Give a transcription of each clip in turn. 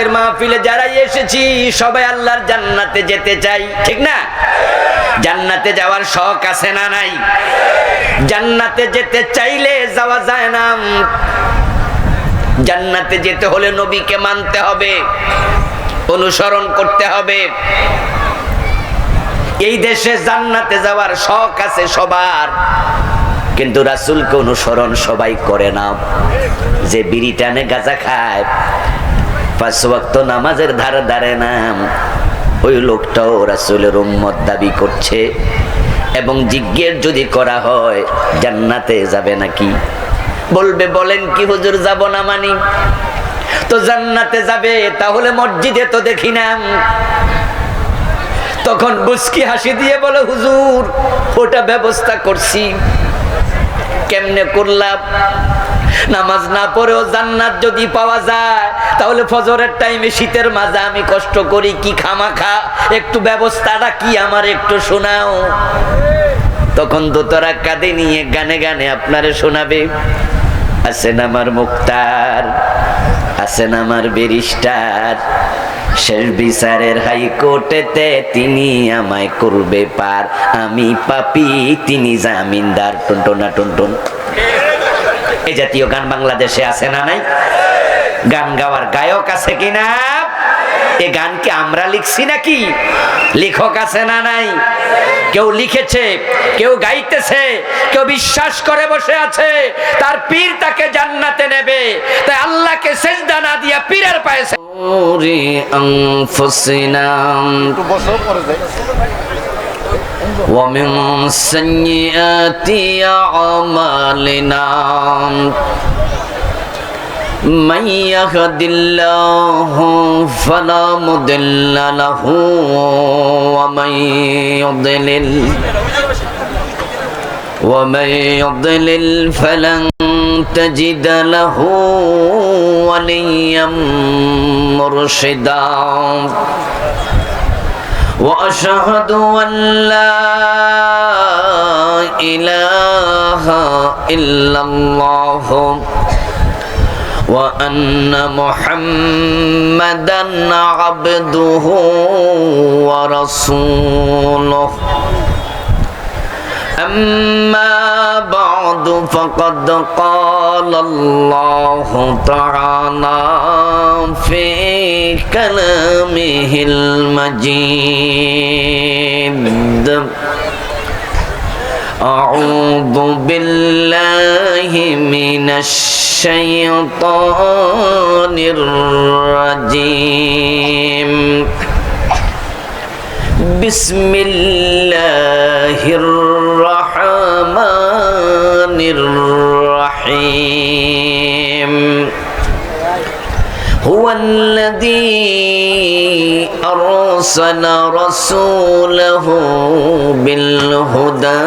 আজকের মাহফিলে যারাই এসেছি, সবাই আল্লাহর জান্নাতে যেতে চাই, ঠিক না? জান্নাতে যাওয়ার শখ আছে না নাই? জান্নাতে যেতে চাইলে যাওয়া যায় না। জান্নাতে যেতে হলে নবীকে মানতে হবে, অনুসরণ করতে হবে। এই দেশে জান্নাতে যাওয়ার শখ আছে সবার, কিন্তু রাসুলকে অনুসরণ সবাই করে না। যে বিড়ি টানে গাঁজা খায় পাঁচ ওয়াক্ত নামাজের ধারে ধারে নাম ওই লোকটাও রাসুলের উম্মত দাবি করছে। এবং জিজ্ঞেস যদি করা হয়, জান্নাতে যাবে নাকি? বলবে, বলেন কি হুজুর, যাব না মানি। তো জান্নাতে যাবে, তাহলে মসজিদে তো দেখি না। তখন বুসকি হাসি দিয়ে বলে, হুজুর, ওটা ব্যবস্থা করছি। কেমনে করলাম? নামাজ না পড়েও জান্নাত যদি পাওয়া যায়, তাহলে ফজরের টাইমে শীতের মাঝে আমি কষ্ট করি, কি খামাখা? একটু ব্যবস্থাটা কি আমার একটু শোনাও। তখন দোতরা কাঁদে নিয়ে গানে গানে আপনারে শোনাবে, আছেন আমার মুক্তার, আছেন আমার বেরিস্টার শেষ বিচারের হাইকোর্টেতে তিনি আমায় করবে পার, আমি পাপি, তিনি জামিনদার, টুনটুনা টুনটুন। এই জাতীয় গান বাংলাদেশে আছে না নাই? গান গাওয়ার গায়ক আছে কিনা? এ গান কি আমরা লিখছি নাকি? লেখক আছে না নাই? কেউ লিখেছে কেউ গাইতেছে কেউ বিশ্বাস করে বসে আছে তার পীর তাকে জান্নাতে নেবে তাই আল্লাহকে সেজদা না দিয়া পীরের পায়ে ومن سيئات أعمالنا من يهد الله فلا مضل له ومن يضلل ومن يضلل فلن تجد له وليا مرشدا وأشهد أن لا إله إلا الله وأن محمدا عبده ورسوله. أما بعد فقد قال الله تعالى في كلامه المجيد. أعوذ بالله من الشيطان الرجيم. بسم الله الرحمن الرحيم. هو الذي أرسل رسوله بالهدى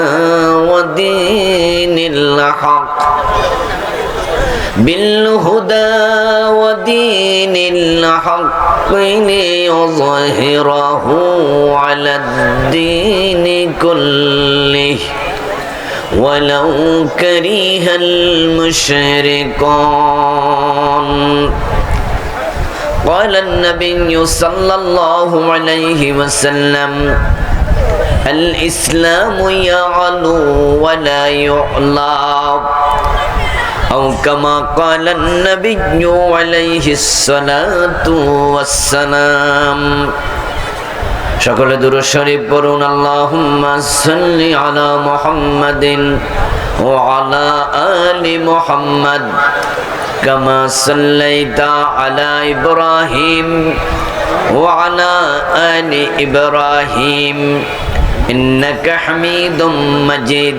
ودين الحق. بالهدى ودين الحق. ليظهره على الدين كله. ولو كره المشركون. قال النبي صلى الله عليه وسلم الإسلام يعلو ولا يعلى. أو كما قال النبي عليه الصلاة والسلام সকলে দুরু শরীফ পড়ুন আল্লাহুম্মা সাল্লি আলা মুহাম্মাদিন ওয়া আলা আলি মুহাম্মাদ কামা সাল্লাইতা আলা ইব্রাহিম ওয়া আলা আলি ইব্রাহিম ইন্নাকা হামিদুম মাজিদ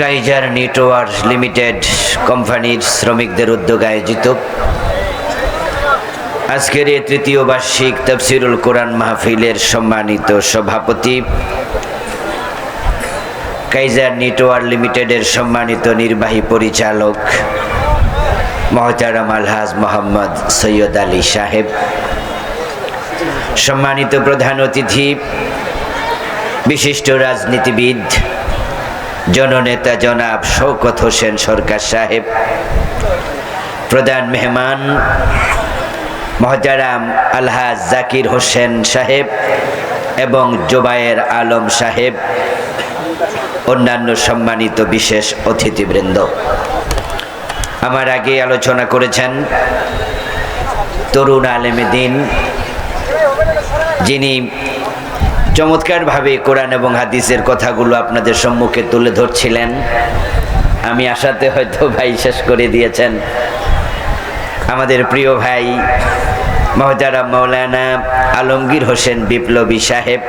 কাইজার নেটওয়ার্ক লিমিটেড কোম্পানির শ্রমিকদের উদ্যোগে আয়োজিত আজকের এই তৃতীয় বার্ষিক তফসিরুল কোরআন মাহফিলের সম্মানিত সভাপতি কাইজার নেটওয়ার্ক লিমিটেডের সম্মানিত নির্বাহী পরিচালক মহতারাম আলহাজ মোহাম্মদ সৈয়দ আলী সাহেব, সম্মানিত প্রধান অতিথি, বিশিষ্ট রাজনীতিবিদ জননেতা জনাব শৌকত হোসেন সরকার সাহেব, প্রধান মেহমান মহতারাম আলহাজ জাকির হোসেন সাহেব এবং জোবায়ের আলম সাহেব, অন্যান্য সম্মানিত বিশেষ অতিথিবৃন্দ। আমার আগে আলোচনা করেছেন তরুণ আলেমে দিন, যিনি চমৎকারভাবে কোরআন এবং হাদিসের কথাগুলো আপনাদের সম্মুখে তুলে ধরছিলেন। আমি আশাতে হয়তো ভাই শেষ করে দিয়েছেন। আমাদের প্রিয় ভাই মহতারা মৌলানা আলমগীর হোসেন বিপ্লবী সাহেব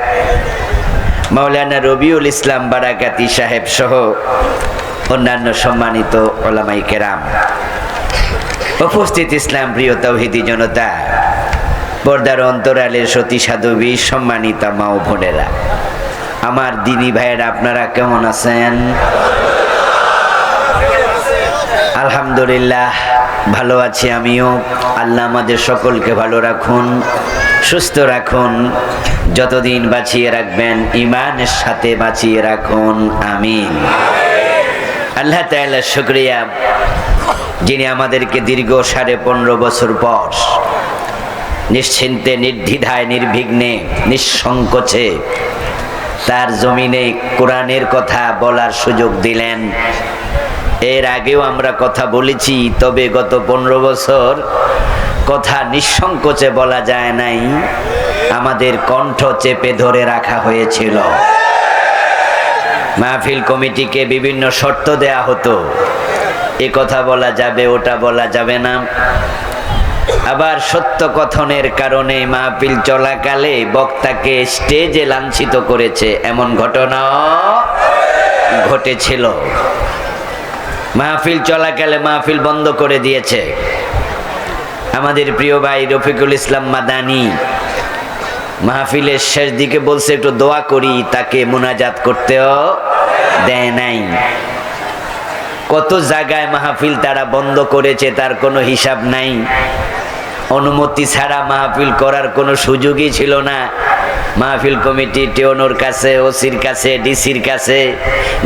মৌলানা রবিউল ইসলাম বারাকাতি সাহেব সহ অন্যান্য সম্মানিত ওলামাই কেরাম। উপস্থিত ইসলাম প্রিয় তৌহিদি জনতা পর্দার অন্তরালের সতী সাধবী সম্মানিতা মা ও বোনেরা। আমার দিনী ভাইয়েরা, আপনারা কেমন আছেন? আলহামদুলিল্লাহ, ভালো আছি আমিও। আল্লাহ আমাদের সকলকে ভালো রাখুন, সুস্থ রাখুন, যতদিন বাঁচিয়ে রাখবেন ইমানের সাথে বাঁচিয়ে রাখুন, আমিন। আল্লাহ তাআলা শুক্রিয়া। যিনি আমাদেরকে দীর্ঘ সাড়ে পনেরো বছর পর নিশ্চিন্তে, নির্দ্বিধায়, নির্বিঘ্নে, নিঃসংকোচে তার জমিনে কোরআনের কথা বলার সুযোগ দিলেন। এর আগেও আমরা কথা বলেছি, তবে গত পনেরো বছর কথা নিঃসংকোচে বলা যায় নাই। আমাদের কণ্ঠ চেপে ধরে রাখা হয়েছিল। মাহফিল কমিটিকে বিভিন্ন শর্ত দেয়া হতো। এ কথা বলা যাবে, ওটা বলা যাবে না। আবার সত্য কথনের কারণে মাহফিল চলাকালে বক্তাকে স্টেজে লাঞ্ছিত করেছে এমন ঘটনা ঘটেছিল। মাহফিল চলাকালে মাহফিল বন্ধ করে দিয়েছে। আমাদের প্রিয় ভাই রফিকুল ইসলাম মাদানি মাহফিলের শেষ দিকে বলছে, একটু দোয়া করি, তাকে মোনাজাত করতেও দেয় নাই। কত জায়গায় মাহফিল তারা বন্ধ করেছে, তার কোনো হিসাব নাই। অনুমতি ছাড়া মাহফিল করার কোনো সুযোগই ছিল না। মাহফিল কমিটি টেওনোর কাছে, ওসির কাছে, ডিসির কাছে,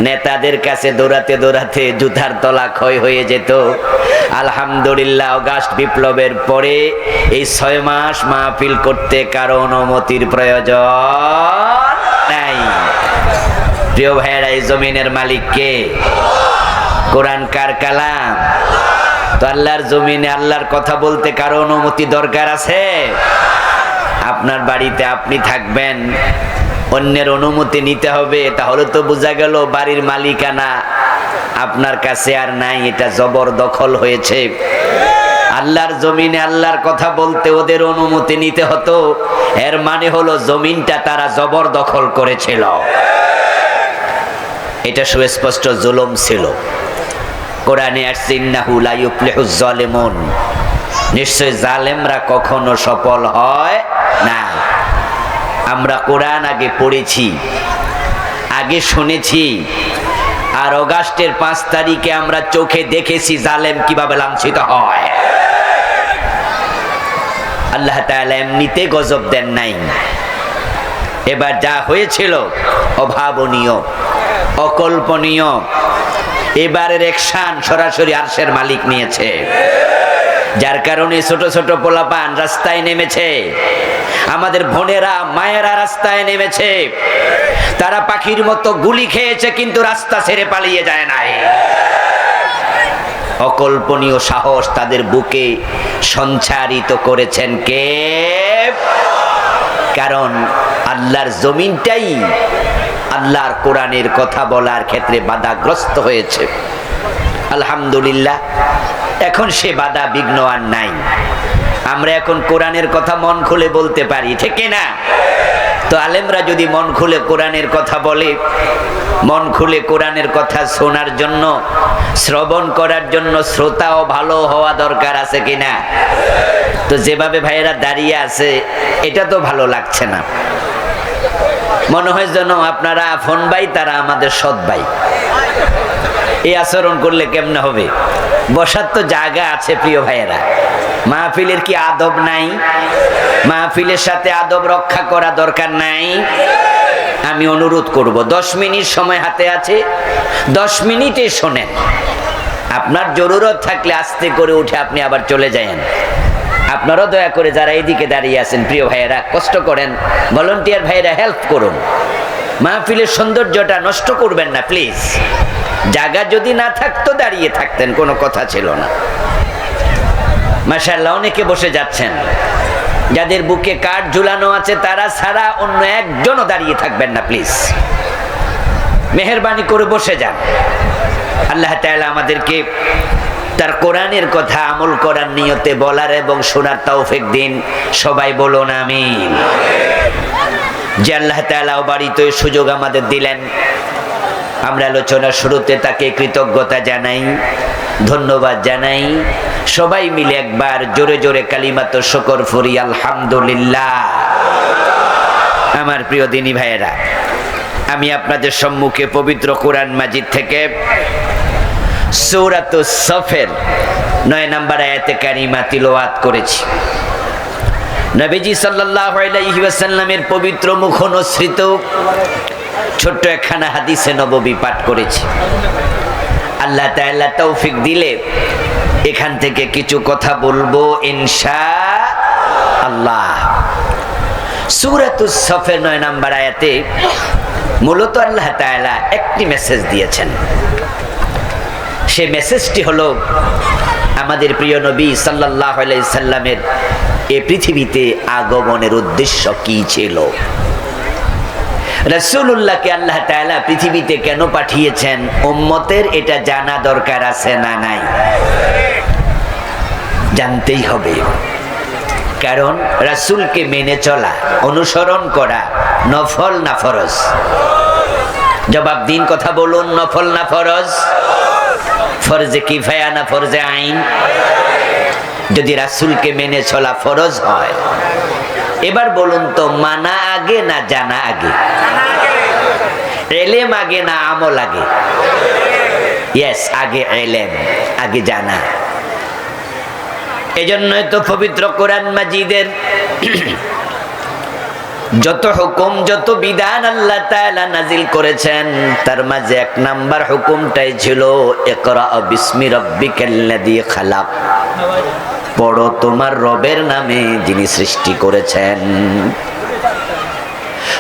নেতাদের কাছে দৌড়াতে দৌড়াতে জুতার তলা ক্ষয় হয়ে যেত। আলহামদুলিল্লাহ, অগাস্ট বিপ্লবের পরে এই ছয় মাস মাহফিল করতে কারও অনুমতির প্রয়োজন নাই। প্রিয় ভাইয়েরা, এই জমিনের মালিক কে কোরআন কার কালাম? তো আল্লাহর জমিনে আল্লাহর কথা বলতে কারও অনুমতি দরকার আছে? আপনার বাড়িতে আপনি থাকবেন, অন্যের অনুমতি নিতে হবে, তাহলে তো বোঝা গেল বাড়ির মালিকানা আপনার কাছে আর নাই, এটা জবর দখল হয়েছে। আল্লাহর জমিনে আল্লাহর কথা বলতে ওদের অনুমতি নিতে হতো, এর মানে হলো জমিনটা তারা জবর দখল করেছিল। এটা সুস্পষ্ট জুলুম ছিল। কোরআনে আসছে নিশ্চয় জালেমরা কখনো সফল হয় না। আমরা কোরআন আগে পড়েছি, আগে শুনেছি, আর অগাস্টের পাঁচ তারিখে আমরা চোখে দেখেছি জালেম কীভাবে লাঞ্ছিত হয়। আল্লাহ তাআলা এমনিতে গজব দেন নাই। এবার যা হয়েছিল অভাবনীয়, অকল্পনীয় এবারের একশান সরাসরি আরশের মালিক নিয়েছে। যার কারণে ছোট ছোট পোলাপান রাস্তায় নেমেছে। আমাদের বোনেরা, মায়েরা রাস্তায় নেমেছে। তারা পাখির মতো গুলি খেয়েছে, কিন্তু রাস্তা ছেড়ে পালিয়ে যায় নাই। অকল্পনীয় সাহস তাদের বুকে সঞ্চারিত করেছেন কে? কারণ আল্লাহর জমিনটাই আল্লাহর কোরআনের কথা বলার ক্ষেত্রে বাধাগ্রস্ত হয়েছে। আলহামদুলিল্লাহ, এখন সে বাধা বিঘ্ন আর নাই। আমরা এখন কোরআনের কথা মন খুলে বলতে পারি, ঠিক না? তো আলেমরা যদি মন খুলে কোরআনের কথা বলে, মন খুলে কোরআনের কথা শোনার জন্য, শ্রবণ করার জন্য শ্রোতাও ভালো হওয়া দরকার আছে কিনা তো যেভাবে ভাইয়েরা দাঁড়িয়ে আছে, এটা তো ভালো লাগছে না। মনে হয় যেন আপনারা ফোন ভাই তারা আমাদের সৎ ভাই এই আচরণ করলে কেমনে হবে? বসার তো জায়গা আছে প্রিয় ভাইয়েরা। মাহফিলের কি আদব নাই? মাহফিলের সাথে আদব রক্ষা করা দরকার নাই? আমি অনুরোধ করব, দশ মিনিট সময় হাতে আছে, দশ মিনিটে শোনেন। আপনার জরুরত থাকলে আস্তে করে উঠে আপনি আবার চলে যায়েন। আপনারাও দয়া করে যারা এইদিকে দাঁড়িয়ে আছেন, প্রিয় ভাইয়েরা, কষ্ট করেন। ভলেন্টিয়ার ভাইয়েরা হেল্প করুন। মাহফিলের সৌন্দর্যটা নষ্ট করবেন না প্লিজ জায়গা যদি না থাকতো, দাঁড়িয়ে থাকতেন, কোনো কথা ছিল না। মাসাল্লাহ অনেকে বসে যাচ্ছেন। যাদের বুকে কাঠ ঝুলানো আছে, তারা ছাড়া অন্য একজনও দাঁড়িয়ে থাকবেন না প্লিজ মেহরবানি করে বসে যান। আল্লাহ তাআলা আমাদেরকে তার কোরআনের কথা আমল করার নিয়তে বলার এবং শোনার তৌফিক দিন। সবাই বলুন আমি যে আল্লাহ তাআলা বাড়িতে সুযোগ আমাদের দিলেন। আমরা আলোচনার শুরুতে তাকে কৃতজ্ঞতা জানাই, ধন্যবাদ জানাই। সবাই মিলে একবার জোরে জোরে কালিমাত শকর ফুরি, আলহামদুলিল্লাহ। আমার প্রিয় দিনী ভাইয়েরা, আমি আপনাদের সম্মুখে পবিত্র কোরআন মাজিদ থেকে সৌরাত সফের, নয় নাম্বার আয়াতে কারিমা তিলওয়াত করেছি। নবীজি ওয়াসাল্লামের পবিত্র মুখ অনুসৃত ছোট্ট একখানা হাদিসে নববী পাঠ করেছি। আল্লাহ তাআলা তৌফিক দিলে এখান থেকে কিছু কথা বলব ইনশা আল্লাহ। সফের, নয় নাম্বার আয়াতে মূলত আল্লাহ তাআলা একটি মেসেজ দিয়েছেন। সে মেসেজটি হলো আমাদের প্রিয় নবী আলাইহি সাল্লামের, এ পৃথিবীতে আগমনের উদ্দেশ্য কি ছিল? রসুল্লাহকে আল্লাহ তাআলা পৃথিবীতে কেন পাঠিয়েছেন? উম্মতের এটা জানা দরকার আছে না নাই? জানতেই হবে। কারণ রাসূলকে মেনে চলা, অনুসরণ করা নফল না ফরজ। জবাব দিন কথা বলুন, নফল না ফরজ? ফরজে কিফায়া না ফরজে আইন? যদি রাসুলকে মেনে চলা ফরজ হয়। এবার বলুন তো, মানা আগে না জানা আগে? এলেম আগে না আমল আগে? ইয়েস আগে এলেম, আগে জানা। এজন্যই তো পবিত্র কোরআন মাজিদের যত হুকুম, যত বিধান আল্লাহ তাআলা নাজিল করেছেন, তার মাঝে এক নাম্বার হুকুমটাই ছিল ইকরা বিসমি রাব্বিকাল্লাযী খালাক। পড়ো তোমার রবের নামে যিনি সৃষ্টি করেছেন।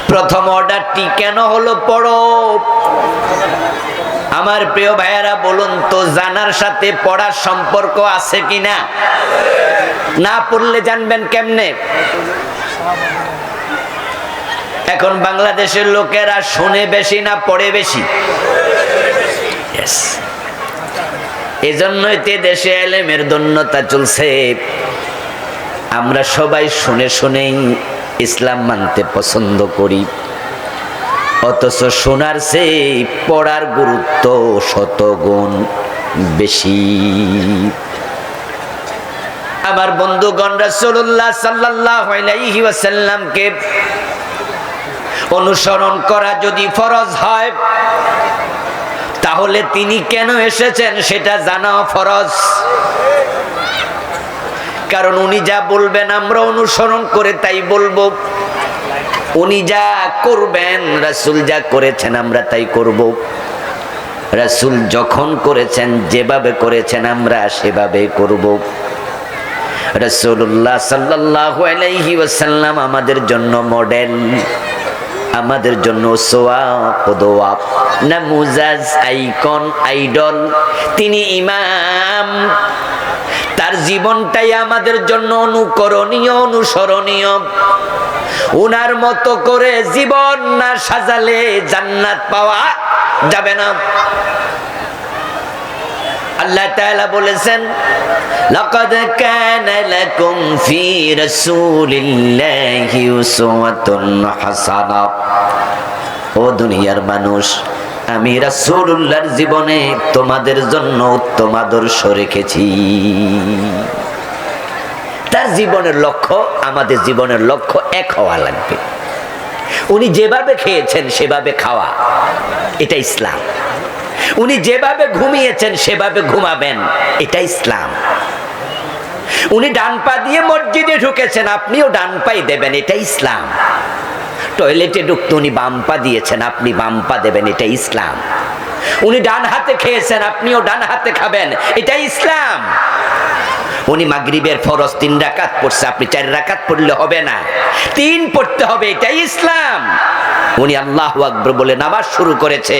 প্রথম অর্ডারটি কেন হলো পড়ো। আমার প্রিয় ভাইয়েরা, বলুন তো, জানার সাথে পড়ার সম্পর্ক আছে কিনা? না পড়লে জানবেন কেমনে? এখন বাংলাদেশের লোকেরা শুনে বেশি না পড়ে বেশি. এজন্যই তে দেশে এলেমের দন্যতা চলছে। আমরা সবাই শুনে শুনেই ইসলাম মানতে পছন্দ করি। অথচ শোনার সে পড়ার গুরুত্ব শতগুণ বেশি। আমার বন্ধুগণ রাসূলুল্লাহ সাল্লাল্লাহু আলাইহি ওয়াসাল্লামকে অনুসরণ করা যদি ফরজ হয়, তাহলে তিনি কেন এসেছেন সেটা জানাও ফরজ। কারণ উনি যা বলবেন আমরা অনুসরণ করে তাই বলব। উনি যা করবেন, রাসূল যা করেছেন আমরা তাই করব। রাসূল যখন করেছেন, যেভাবে করেছেন আমরা সেভাবে করব। আলাইহি ওয়াসাল্লাম আমাদের জন্য মডেল আমাদের জন্য আইকন, আইডল। তিনি ইমাম। তার জীবনটাই আমাদের জন্য অনুকরণীয়, অনুসরণীয়। উনার মতো করে জীবন না সাজালে জান্নাত পাওয়া যাবে না। আল্লাহ তাআলা বলেছেন, লাকাদ কানা লাকুম ফি রাসূলিল্লাহি উসওয়াতুন হাসানা। ও দুনিয়ার মানুষ, আমি রাসূলুল্লাহর জীবনে তোমাদের জন্য উত্তম আদর্শ রেখেছি। তার জীবনের লক্ষ্য, আমাদের জীবনের লক্ষ্য এক হওয়া লাগবে। উনি যেভাবে খেয়েছেন, সেভাবে খাওয়া। এটা ইসলাম। উনি যেভাবে ঘুমিয়েছেন, সেভাবে ঘুমাবেন। এটা ইসলাম। উনি ডান পা দিয়ে মসজিদে ঢুকেছেন, আপনিও ডান পাই দেবেন, এটা ইসলাম। টয়লেটে ঢুকতে উনি বাম পা দিয়েছেন, আপনি বাম পা দেবেন, এটা ইসলাম। উনি ডান হাতে খেয়েছেন, আপনিও ডান হাতে খাবেন, এটা ইসলাম। উনি মাগরিবের ফরজ তিন রাকাত পড়ছে, আপনি চার রাকাত পড়লে হবে না। তিন পড়তে হবে, এটাই ইসলাম। উনি আল্লাহ আকবর বলে নামাজ শুরু করেছে।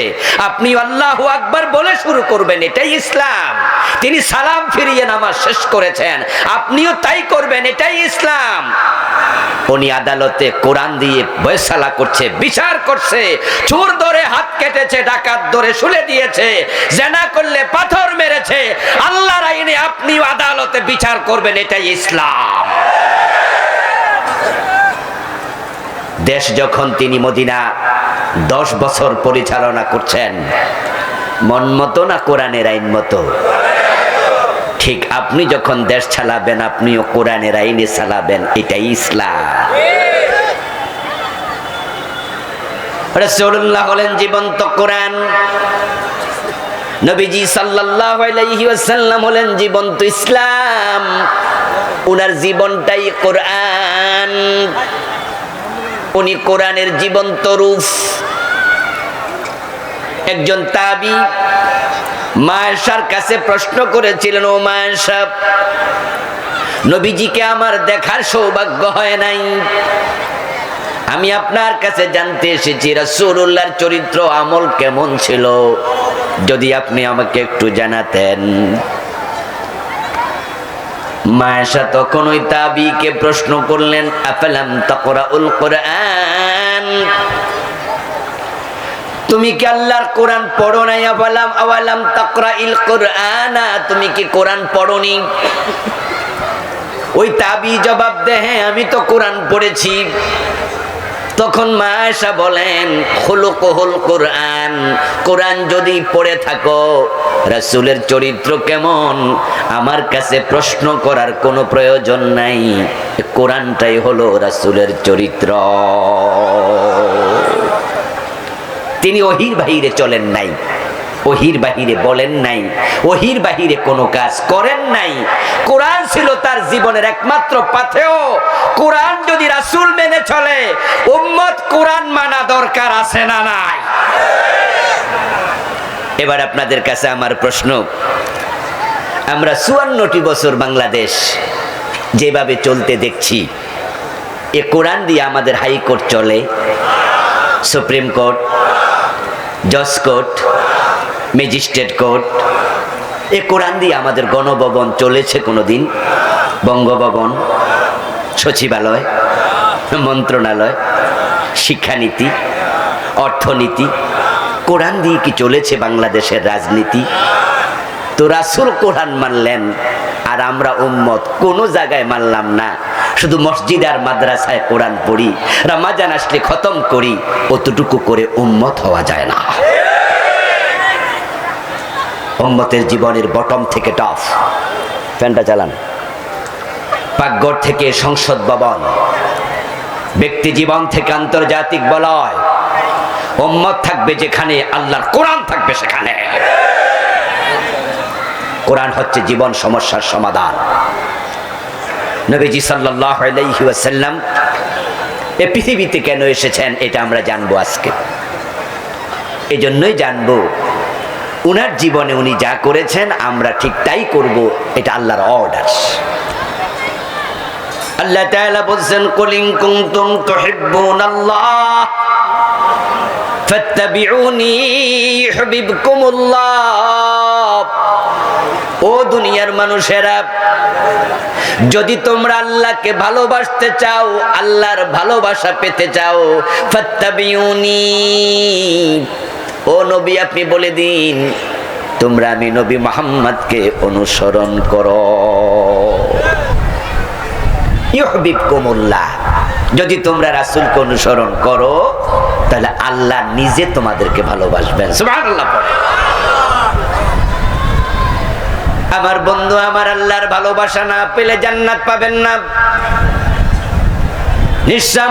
আপনি আল্লাহ আকবর বলে শুরু করবেন, এটাই ইসলাম। তিনি সালাম ফিরিয়ে নামাজ শেষ করেছেন, আপনিও তাই করবেন, এটাই ইসলাম। উনি আদালতে কোরআন দিয়ে বয়সালা করছে, বিচার করছে, চোর ধরে হাত কেটেছে, ডাকাত ধরে শুলে দিয়েছে, জেনা করলে পাথর মেরেছে। আল্লাহর আইনে আপনি আদালতে বিচার করবেন, এটাই ইসলাম। দেশ যখন তিনি মদিনা দশ বছর পরিচালনা করছেন, মন মতো না কোরআনের আইন মতো? ঠিক আপনি যখন দেশ চালাবেন, আপনিও কোরআনের আইনে চালাবেন, এটাই ইসলাম। রাসূলুল্লাহ হলেন জীবন্ত কোরআন। নবীজি সাল্লাল্লাহু আলাইহি ওয়াসাল্লাম হলেন জীবন্ত ইসলাম। উনার জীবনটাই কোরআন। উনি কোরআনের জীবন্ত রূপ। একজন তাবি মায়েশার কাছে প্রশ্ন করেছিলেন, ও মায়েশা নবীজিকে আমার দেখার সৌভাগ্য হয় নাই। আমি আপনার কাছে জানতে এসেছি, রাসূলুল্লাহর চরিত্র, আমল কেমন ছিল? যদি আপনি আমাকে একটু জানাতেন। মায়েশা তখন ওই তাবিকে প্রশ্ন করলেন, আফালাম তাকরাউল কোরআন? তুমি কি আল্লাহর কোরআন পড়ো নাই? আওয়ালাম আওয়ালাম তাকরা ইল কোরআনা? তুমি কি কোরআন পড়োনি? ওই তাবি জবাব দে হ্যাঁ আমি তো কোরআন পড়েছি। তখন মা মায়েশা বলেন হলো কোহল কোরআন কোরআন যদি পড়ে থাকো, রাসূলের চরিত্র কেমন? আমার কাছে প্রশ্ন করার কোনো প্রয়োজন নাই। কোরআনটাই হলো রাসূলের চরিত্র। তিনি অহির বাহিরে চলেন নাই। ওহির বাহিরে বলেন নাই, ওহির বাহিরে কোনো কাজ করেন নাই। কোরআন ছিল তার জীবনের একমাত্র পাথেও কোরআন যদি রাসুল মেনে চলে, উম্মত কোরআন মানা দরকার আছে না নাই? এবার আপনাদের কাছে আমার প্রশ্ন। আমরা চুয়ান্নটি বছর বাংলাদেশ যেভাবে চলতে দেখছি, এ কোরআন দিয়ে আমাদের হাইকোর্ট চলে, সুপ্রিম কোর্ট, জজ কোর্ট ম্যাজিস্ট্রেট কোর্ট এ কোরআন দিয়ে আমাদের গণভবন চলেছে কোনোদিন? বঙ্গভবন, সচিবালয়, মন্ত্রণালয়, শিক্ষানীতি, অর্থনীতি। কোরআন দিয়ে কি চলেছে বাংলাদেশের রাজনীতি? তো রাসুল কোরআন মানলেন, আর আমরা উম্মত কোনো জায়গায় মানলাম না। শুধু মসজিদ আর মাদ্রাসায় কোরআন পড়ি, রামাজান আসলে খতম করি, অতটুকু করে উম্মত হওয়া যায় না। উম্মতের জীবনের বটম থেকে টফ ফ্যানটা চালান। পাকঘর থেকে সংসদ ভবন। ব্যক্তি জীবন থেকে আন্তর্জাতিক বলয়। উম্মত থাকবে যেখানে, আল্লাহর কোরআন থাকবে সেখানে। কোরআন হচ্ছে জীবন সমস্যার সমাধান। নবীজি সাল্লাল্লাহু আলাইহি ওয়াসাল্লাম, এ পৃথিবীতে কেন এসেছেন, এটা আমরা জানব আজকে। এজন্যই জানব উনার জীবনে উনি যা করেছেন, আমরা ঠিক তাই করব, এটা আল্লাহর অর্ডার আল্লাহ তাআলা বলছেন কুলিন কুনতুম তুহিব্বুনাল্লাহ ফাত্তাবিউনি ইউহিব্বুকুমুল্লাহ। ও দুনিয়ার মানুষেরা, যদি তোমরা আল্লাহকে ভালোবাসতে চাও, আল্লাহর ভালোবাসা পেতে চাও, ফাত্তাবিউনি ও নবী, আপনি বলে দিন, তোমরা আমি নবী মোহাম্মদকে অনুসরণ করো। ইউহবিবকুমুল্লাহ, যদি তোমরা রাসূলকে অনুসরণ করো, তাহলে আল্লাহ নিজে তোমাদেরকে ভালোবাসবেন। আমার বন্ধু, আমার আল্লাহর ভালোবাসা না পেলে জান্নাত পাবেন না। নিঃশ্বাস